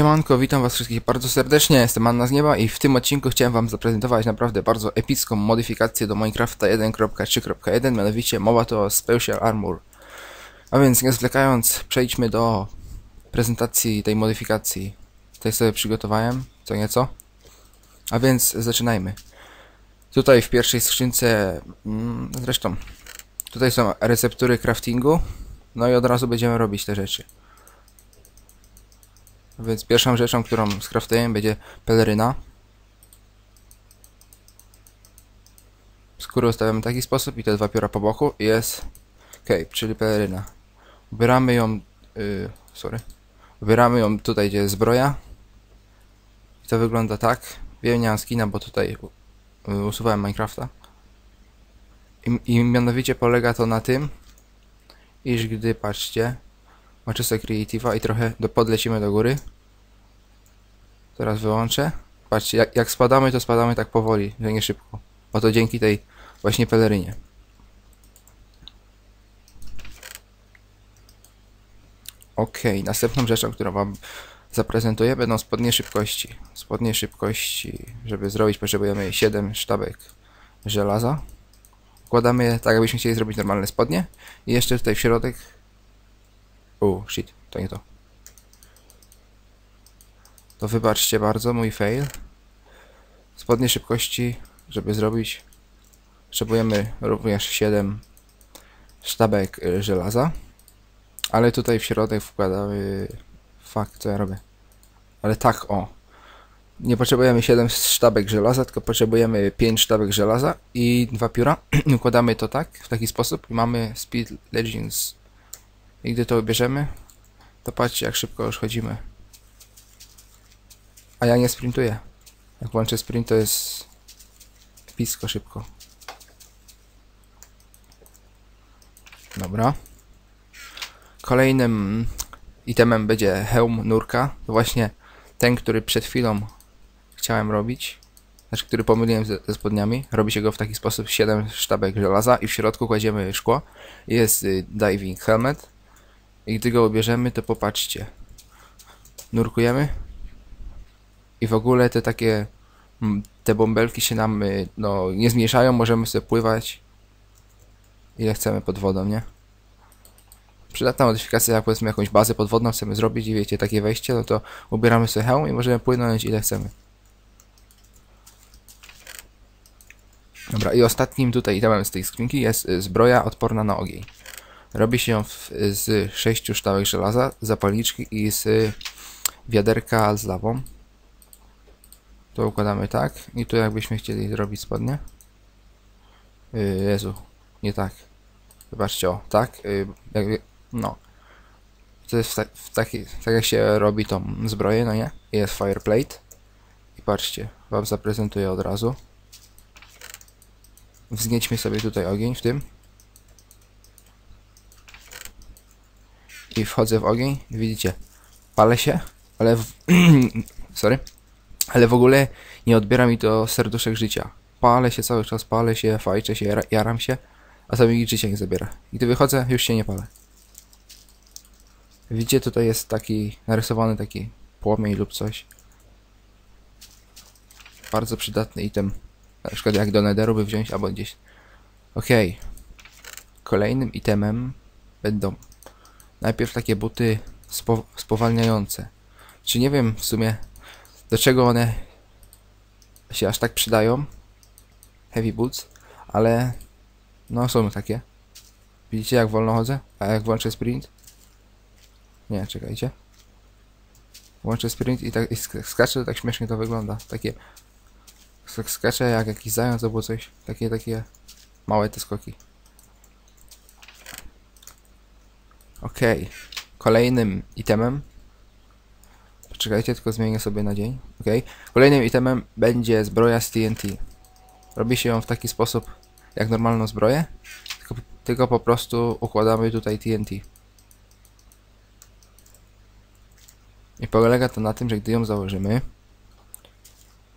Siemanko, witam was wszystkich bardzo serdecznie, jestem Anna z Nieba i w tym odcinku chciałem wam zaprezentować naprawdę bardzo epicką modyfikację do Minecrafta 1.3.1, mianowicie mowa to Special Armor. A więc nie zwlekając, przejdźmy do prezentacji tej modyfikacji. Tutaj sobie przygotowałem co nieco. A więc zaczynajmy. Tutaj w pierwszej skrzynce, mm, zresztą, tutaj są receptury craftingu, no i od razu będziemy robić te rzeczy. Więc pierwszą rzeczą, którą skraftujemy będzie peleryna. Skórę ustawiamy w taki sposób i te dwa pióra po boku i jest cape, czyli peleryna. Ubieramy ją, yy, sorry, ubieramy ją tutaj, gdzie jest zbroja. I to wygląda tak. Wiem, nie mam skina, bo tutaj yy, usuwałem Minecrafta. I, I mianowicie polega to na tym, iż gdy, patrzcie, Macie sobie Creative'a i trochę do, podlecimy do góry. Teraz wyłączę. Patrzcie, jak, jak spadamy, to spadamy tak powoli, że nie szybko. Oto dzięki tej właśnie pelerynie. Ok, następną rzeczą, którą wam zaprezentuję, będą spodnie szybkości. Spodnie szybkości, żeby zrobić, potrzebujemy 7 sztabek żelaza. Układamy je tak, jakbyśmy chcieli zrobić normalne spodnie. I jeszcze tutaj w środek o, shit, to nie to. To wybaczcie bardzo, mój fail. Spodnie szybkości, żeby zrobić, potrzebujemy również 7 sztabek y, żelaza. Ale tutaj w środek wkładamy... Fuck, co ja robię? Ale tak, o. Nie potrzebujemy 7 sztabek żelaza, tylko potrzebujemy 5 sztabek żelaza i dwa pióra. Układamy to tak, w taki sposób i mamy Speed Legends i gdy to wybierzemy, to patrzcie jak szybko już chodzimy. A ja nie sprintuję. Jak włączę sprint to jest pisko szybko. Dobra. Kolejnym itemem będzie hełm nurka. To właśnie ten, który przed chwilą chciałem robić. Znaczy, który pomyliłem ze, ze spodniami. Robi się go w taki sposób 7 sztabek żelaza i w środku kładziemy szkło. Jest y, diving helmet i gdy go ubierzemy, to popatrzcie. Nurkujemy. I w ogóle te takie... Mm, te bąbelki się nam y, no, nie zmniejszają, możemy sobie pływać ile chcemy pod wodą, nie? Przydatna modyfikacja, jak powiedzmy jakąś bazę podwodną chcemy zrobić i wiecie, takie wejście, no to ubieramy sobie hełm i możemy płynąć ile chcemy. Dobra, i ostatnim tutaj itemem z tej skrzynki jest y, zbroja odporna na ogień. Robi się ją w, z sześciu sztabek żelaza, zapalniczki i z wiaderka z lawą. To układamy tak. I tu jakbyśmy chcieli zrobić spodnie. Yy, Jezu, nie tak. Wybaczcie, o, tak. Yy, jakby, no. To jest w, ta, w taki, tak jak się robi tą zbroję, no nie? Jest fireplate. I patrzcie, wam zaprezentuję od razu. Wzniećmy sobie tutaj ogień w tym. I wchodzę w ogień widzicie, palę się, ale w... sorry, ale w ogóle nie odbiera mi to serduszek życia. Palę się cały czas, palę się, fajczę się, jaram się, a to mi życia nie zabiera. I gdy wychodzę, już się nie palę. Widzicie, tutaj jest taki narysowany taki płomień lub coś. Bardzo przydatny item. Na przykład jak do netheru by wziąć albo gdzieś. Okej. Okay. Kolejnym itemem będą najpierw takie buty spo, spowalniające. Czy nie wiem w sumie do czego one się aż tak przydają. Heavy boots, ale no są takie. Widzicie jak wolno chodzę? A jak włączę sprint? Nie, czekajcie. Włączę sprint i tak i skaczę, tak śmiesznie to wygląda. Takie skaczę jak jakiś zając albo coś. Takie, takie małe te skoki. Okej. Okay. Kolejnym itemem. Poczekajcie, tylko zmienię sobie na dzień. Okej. Okay. Kolejnym itemem będzie zbroja z TNT. Robi się ją w taki sposób jak normalną zbroję, tylko, tylko po prostu układamy tutaj TNT. I polega to na tym, że gdy ją założymy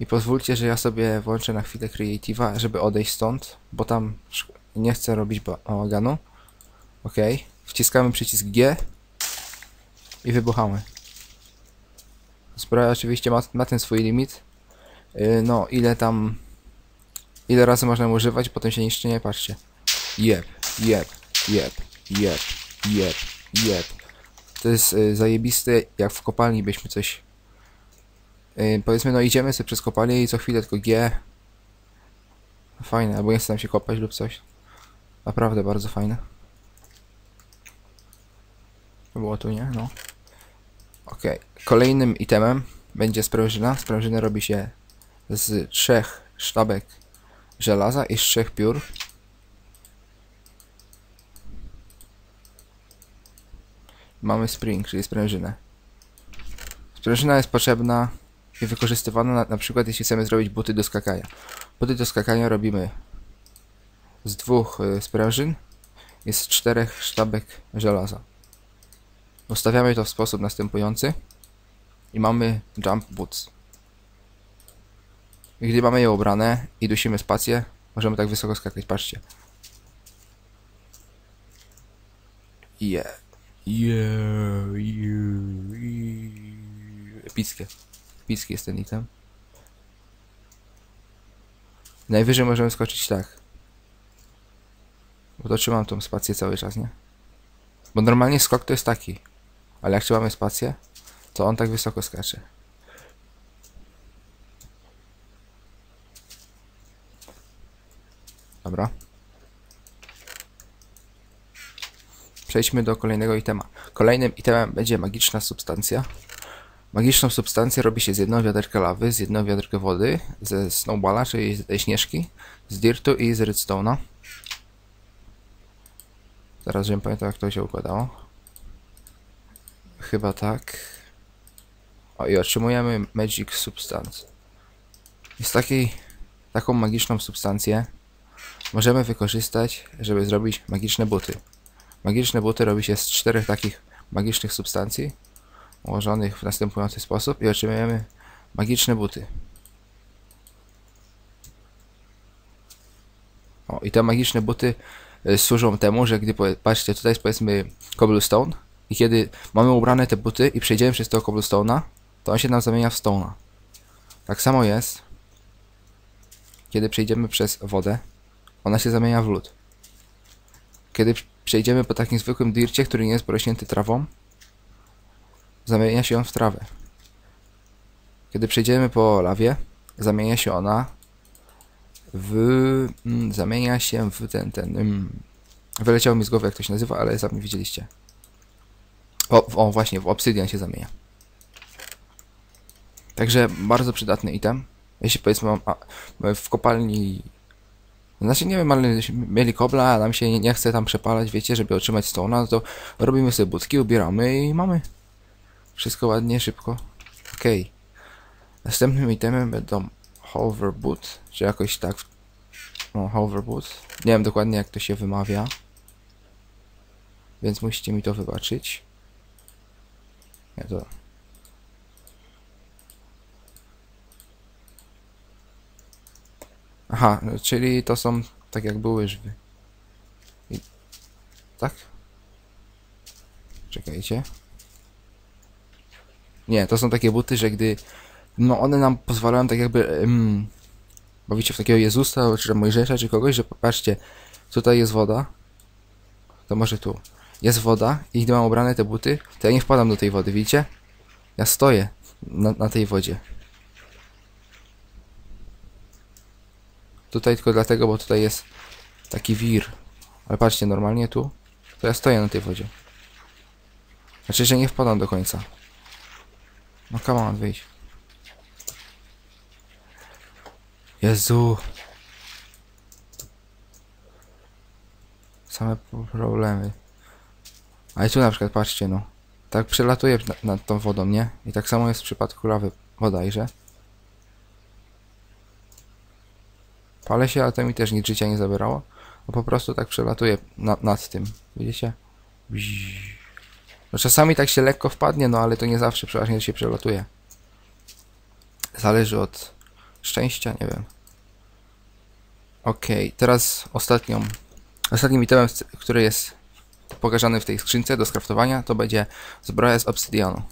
i pozwólcie, że ja sobie włączę na chwilę Creative'a, żeby odejść stąd, bo tam nie chcę robić bałaganu. Okej. Okay. Wciskamy przycisk G i wybuchamy. Zbroja oczywiście ma, ma ten swój limit. Yy, no, ile tam... Ile razy można używać, potem się niszczy, nie patrzcie. Jeb, jeb, jeb, jeb, jeb, jeb. To jest y, zajebiste, jak w kopalni byśmy coś... Y, powiedzmy, no idziemy sobie przez kopalnię i co chwilę tylko G. Fajne, albo nie chce nam się kopać lub coś. Naprawdę bardzo fajne. Było tu, nie? No. Okej. Kolejnym itemem będzie sprężyna. Sprężynę robi się z trzech sztabek żelaza i z trzech piór. Mamy spring, czyli sprężynę. Sprężyna jest potrzebna i wykorzystywana na, na przykład jeśli chcemy zrobić buty do skakania. Buty do skakania robimy z dwóch y, sprężyn i z czterech sztabek żelaza. Ustawiamy to w sposób następujący i mamy jump boots. I gdy mamy je ubrane i dusimy spację, możemy tak wysoko skakać, patrzcie. Yeah. Yeah, yeah, yeah. Epickie. Epicki jest ten item. Najwyżej możemy skoczyć tak. Bo to trzymam tą spację cały czas, nie? Bo normalnie skok to jest taki. Ale jak trzymamy spację, to on tak wysoko skacze. Dobra. Przejdźmy do kolejnego itema. Kolejnym itemem będzie magiczna substancja. Magiczną substancję robi się z jednego wiaderka lawy, z jednego wiaderka wody, ze snowballa, czyli z tej śnieżki, z dirtu i z redstone'a. Zaraz, żebym pamiętał jak to się układało. Chyba tak. O i otrzymujemy Magic Substance. Z takiej, taką magiczną substancję możemy wykorzystać, żeby zrobić magiczne buty. Magiczne buty robi się z czterech takich magicznych substancji ułożonych w następujący sposób i otrzymujemy magiczne buty. O, i te magiczne buty y, służą temu, że gdy, patrzcie, tutaj jest powiedzmy cobblestone i kiedy mamy ubrane te buty i przejdziemy przez tego cobblestone'a, to on się nam zamienia w stone'a. Tak samo jest, kiedy przejdziemy przez wodę, ona się zamienia w lód. Kiedy przejdziemy po takim zwykłym dircie, który nie jest porośnięty trawą, zamienia się on w trawę. Kiedy przejdziemy po lawie, zamienia się ona w... Mm, zamienia się w ten, ten... Mm, wyleciało mi z głowy jak to się nazywa, ale sami widzieliście. O, o, właśnie, w obsydian się zamienia. Także bardzo przydatny item. Jeśli powiedzmy a, w kopalni... Znaczy nie wiem, ale mieli kobla, a nam się nie, nie chce tam przepalać, wiecie, żeby otrzymać stona, no to robimy sobie budki, ubieramy i mamy. Wszystko ładnie, szybko. Okej. Okay. Następnym itemem będą hoverboot, czy jakoś tak. No, hoverboot. Nie wiem dokładnie jak to się wymawia. Więc musicie mi to wybaczyć. Nie, to... Aha, czyli to są tak jakby łyżwy. I... Tak? Czekajcie. Nie, to są takie buty, że gdy... No one nam pozwalają tak jakby... Um, bawicie w takiego Jezusa, czy Mojżesza, czy kogoś, że popatrzcie, tutaj jest woda. To może tu. Jest woda i gdy mam ubrane te buty, to ja nie wpadam do tej wody, widzicie? Ja stoję na, na tej wodzie. Tutaj tylko dlatego, bo tutaj jest taki wir. Ale patrzcie, normalnie tu, to ja stoję na tej wodzie. Znaczy, że nie wpadam do końca. No come on, wyjdź. Jezu. Same problemy. Ale tu na przykład, patrzcie no. Tak przelatuje nad, nad tą wodą, nie? I tak samo jest w przypadku lawy bodajże. Palę się, ale to mi też nic życia nie zabierało. Bo po prostu tak przelatuje na, nad tym. Widzicie? No czasami tak się lekko wpadnie, no ale to nie zawsze przeważnie się przelatuje. Zależy od szczęścia, nie wiem. Okej, okay, teraz ostatnią, ostatnim itemem, który jest pokażany w tej skrzynce do skraftowania, to będzie zbroja z obsydianu.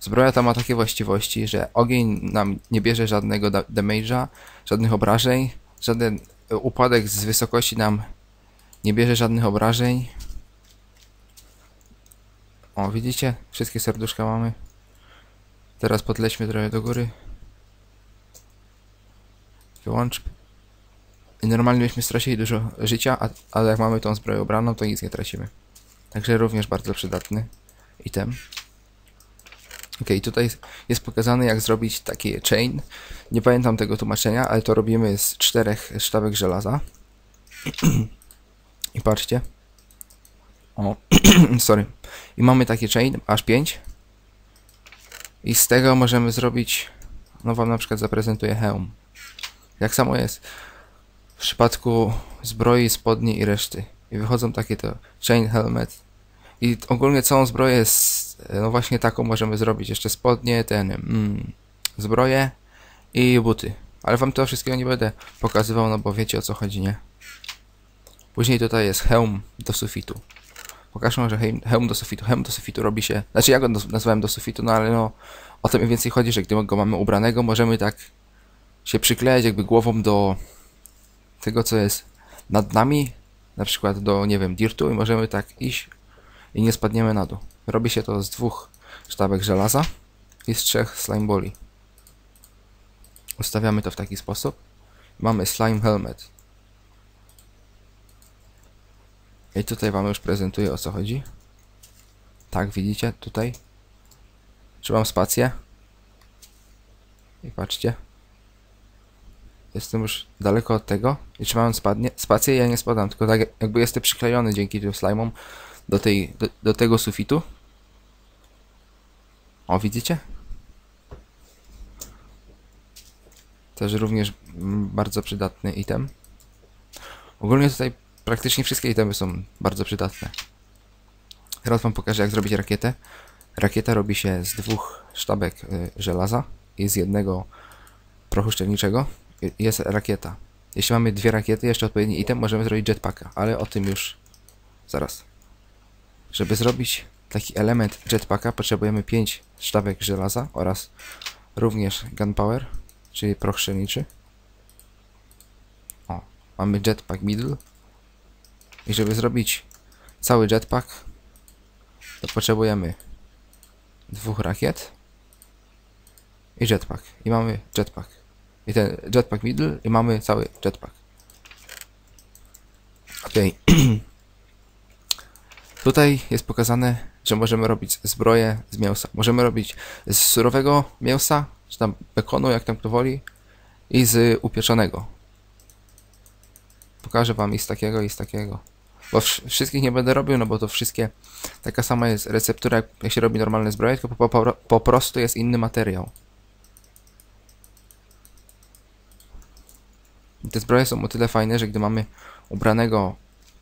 Zbroja ta ma takie właściwości, że ogień nam nie bierze żadnego da- damage'a, żadnych obrażeń, żaden e, upadek z wysokości nam nie bierze żadnych obrażeń. O, widzicie? Wszystkie serduszka mamy. Teraz podlećmy trochę do góry. Wyłącz. Normalnie byśmy stracili dużo życia, a, ale jak mamy tą zbroję ubraną, to nic nie tracimy. Także również bardzo przydatny item. Ok, tutaj jest pokazane jak zrobić taki chain. Nie pamiętam tego tłumaczenia, ale to robimy z czterech sztabek żelaza. I patrzcie. O, sorry. I mamy taki chain, aż 5. I z tego możemy zrobić, no wam na przykład zaprezentuję hełm. Jak samo jest w przypadku zbroi, spodni i reszty. I wychodzą takie to chain helmet. I ogólnie całą zbroję z, no właśnie taką możemy zrobić. Jeszcze spodnie, ten, mm, zbroję i buty. Ale wam to wszystkiego nie będę pokazywał, no bo wiecie o co chodzi, nie? Później tutaj jest hełm do sufitu. Pokażę może hełm, hełm do sufitu. Hełm do sufitu robi się... Znaczy ja go naz- nazwałem do sufitu, no ale no... O to mniej więcej chodzi, że gdy go mamy ubranego, możemy tak się przyklejać jakby głową do tego, co jest nad nami, na przykład do, nie wiem, dirtu i możemy tak iść i nie spadniemy na dół. Robi się to z dwóch sztabek żelaza i z trzech slime boli. Ustawiamy to w taki sposób. Mamy slime helmet. I tutaj wam już prezentuję o co chodzi. Tak, widzicie tutaj. Trzymam spację. I patrzcie. Jestem już daleko od tego. I trzymając spadnie, spację ja nie spadam, tylko tak jakby jestem przyklejony dzięki tym slime'om do, tej, do, do tego sufitu. O, widzicie? Też również bardzo przydatny item. Ogólnie tutaj praktycznie wszystkie itemy są bardzo przydatne. Teraz wam pokażę jak zrobić rakietę. Rakieta robi się z dwóch sztabek y, żelaza i z jednego prochu szczelniczego. Jest rakieta. Jeśli mamy dwie rakiety, jeszcze odpowiedni item, możemy zrobić jetpacka, ale o tym już zaraz. Żeby zrobić taki element jetpacka, potrzebujemy 5 sztabek żelaza oraz również gunpowder, czyli proch strzelniczy. O, mamy jetpack middle. I żeby zrobić cały jetpack, to potrzebujemy dwóch rakiet i jetpack. I mamy jetpack. I ten jetpack middle i mamy cały jetpack. Okej. Tutaj jest pokazane, że możemy robić zbroję z mięsa. Możemy robić z surowego mięsa, czy tam bekonu, jak tam kto woli, i z upieczonego. Pokażę wam i z takiego, i z takiego. Bo wsz- wszystkich nie będę robił, no bo to wszystkie taka sama jest receptura, jak się robi normalne zbroje, tylko po, po, po prostu jest inny materiał. Te zbroje są o tyle fajne, że gdy mamy ubranego,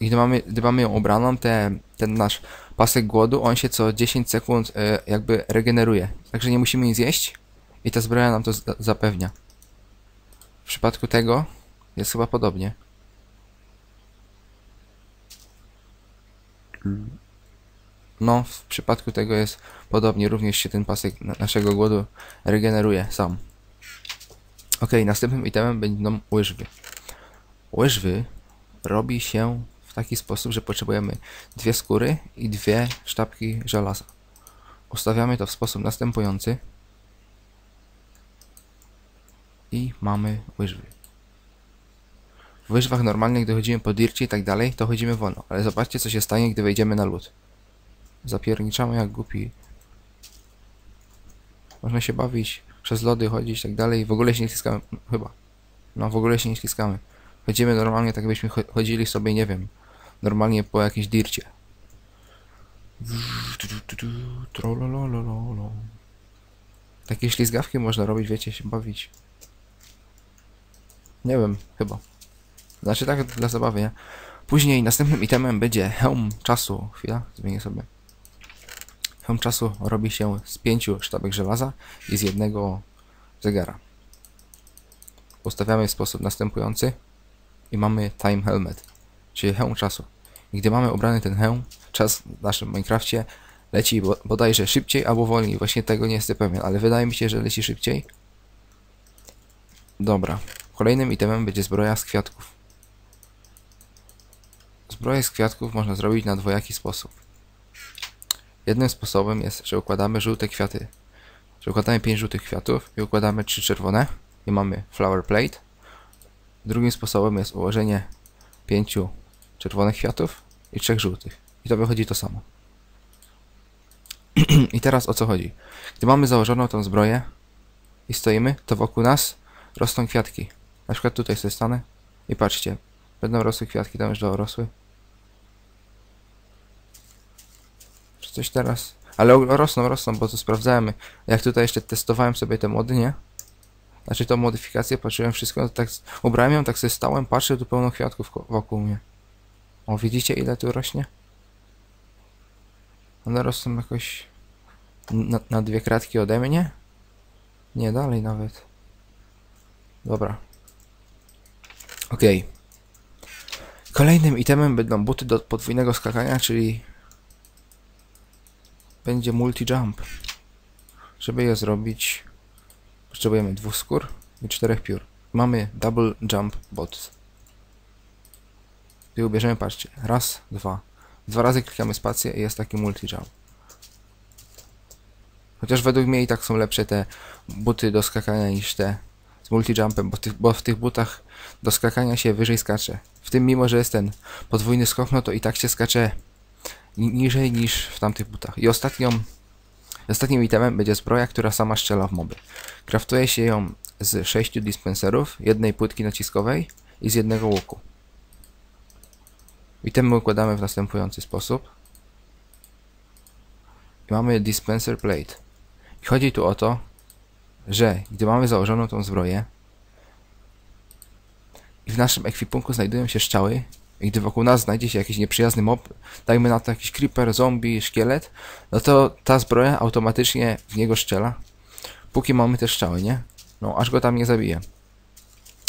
gdy mamy, gdy mamy ją ubraną, te, ten nasz pasek głodu, on się co 10 sekund e, jakby regeneruje. Także nie musimy nic jeść i ta zbroja nam to za- zapewnia. W przypadku tego jest chyba podobnie. No, w przypadku tego jest podobnie, również się ten pasek na- naszego głodu regeneruje sam. Ok, następnym itemem będą łyżwy. Łyżwy robi się w taki sposób, że potrzebujemy dwie skóry i dwie sztabki żelaza. Ustawiamy to w sposób następujący i mamy łyżwy. W łyżwach normalnie, gdy chodzimy po dircie i tak dalej, to chodzimy wolno, ale zobaczcie co się stanie, gdy wejdziemy na lód. Zapierniczamy jak głupi. Można się bawić, przez lody chodzić i tak dalej. W ogóle się nie ściskamy, chyba. No w ogóle się nie ściskamy. Chodzimy normalnie, tak cho- chodzili sobie, nie wiem, normalnie po jakimś dircie. Takie ślizgawki można robić, wiecie, się bawić. Nie wiem, chyba. Znaczy tak dla zabawy, nie? Później następnym itemem będzie hełm czasu. Chwila, zmienię sobie. Hełm czasu robi się z pięciu sztabek żelaza i z jednego zegara. Ustawiamy w sposób następujący i mamy time helmet, czyli hełm czasu. I gdy mamy ubrany ten hełm, czas w naszym Minecrafcie leci bo, bodajże szybciej albo wolniej. Właśnie tego nie jestem pewien, ale wydaje mi się, że leci szybciej. Dobra. Kolejnym itemem będzie zbroja z kwiatków. Zbroję z kwiatków można zrobić na dwojaki sposób. Jednym sposobem jest, że układamy żółte kwiaty. Że układamy 5 żółtych kwiatów i układamy 3 czerwone i mamy flower plate. Drugim sposobem jest ułożenie 5 czerwonych kwiatów i 3 żółtych. I to wychodzi to samo. I teraz o co chodzi? Gdy mamy założoną tą zbroję i stoimy, to wokół nas rosną kwiatki. Na przykład tutaj sobie stanę i patrzcie, będą rosły kwiatki, tam już dorosły. Coś teraz? Ale rosną, rosną, bo to sprawdzałem. Jak tutaj jeszcze testowałem sobie te mody, nie? Znaczy tą modyfikację, patrzyłem wszystko, to tak ubrałem ją, tak sobie stałem, patrzę, tu pełno kwiatków wokół mnie. O, widzicie ile tu rośnie? One rosną jakoś na, na dwie kratki ode mnie? Nie, dalej nawet. Dobra. Okej. Kolejnym itemem będą buty do podwójnego skakania, czyli będzie multi-jump. Żeby je zrobić, potrzebujemy dwóch skór i czterech piór. Mamy double jump bot. I ubierzemy, patrzcie, raz, dwa. Dwa razy klikamy spację i jest taki multi-jump. Chociaż według mnie i tak są lepsze te buty do skakania niż te z multi-jumpem, bo, bo w tych butach do skakania się wyżej skacze. W tym mimo, że jest ten podwójny skok, no to i tak się skacze niżej niż w tamtych butach. I ostatnią, ostatnim itemem będzie zbroja, która sama strzela w moby. Kraftuje się ją z sześciu dispenserów, jednej płytki naciskowej i z jednego łuku. Itemy układamy w następujący sposób. I mamy dispenser plate. I chodzi tu o to, że gdy mamy założoną tą zbroję i w naszym ekwipunku znajdują się strzały i gdy wokół nas znajdzie się jakiś nieprzyjazny mob, dajmy na to jakiś creeper, zombie, szkielet, no to ta zbroja automatycznie w niego strzela, póki mamy te strzały, nie? No, aż go tam nie zabije.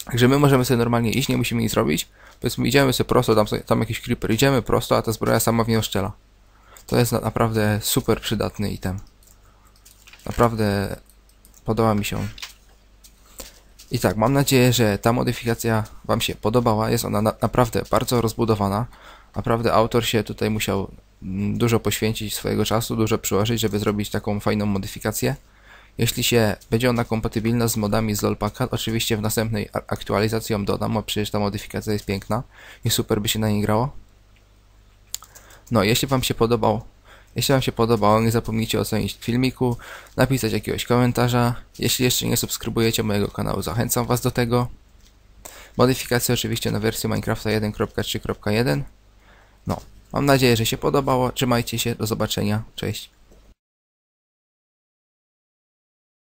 Także my możemy sobie normalnie iść, nie musimy nic robić. Powiedzmy, idziemy sobie prosto, tam, tam jakiś creeper, idziemy prosto, a ta zbroja sama w niego strzela. To jest na, naprawdę super przydatny item. Naprawdę podoba mi się. I tak, mam nadzieję, że ta modyfikacja Wam się podobała. Jest ona na, naprawdę bardzo rozbudowana. Naprawdę autor się tutaj musiał mm, dużo poświęcić swojego czasu, dużo przyłożyć, żeby zrobić taką fajną modyfikację. Jeśli się będzie ona kompatybilna z modami z LOLpacka, oczywiście w następnej aktualizacji ją dodam, bo przecież ta modyfikacja jest piękna i super by się na niej grało. No, jeśli Wam się podobał, jeśli Wam się podobało, nie zapomnijcie ocenić filmiku, napisać jakiegoś komentarza. Jeśli jeszcze nie subskrybujecie mojego kanału, zachęcam Was do tego. Modyfikacje oczywiście na wersję Minecrafta 1.3.1. No, mam nadzieję, że się podobało. Trzymajcie się, do zobaczenia. Cześć.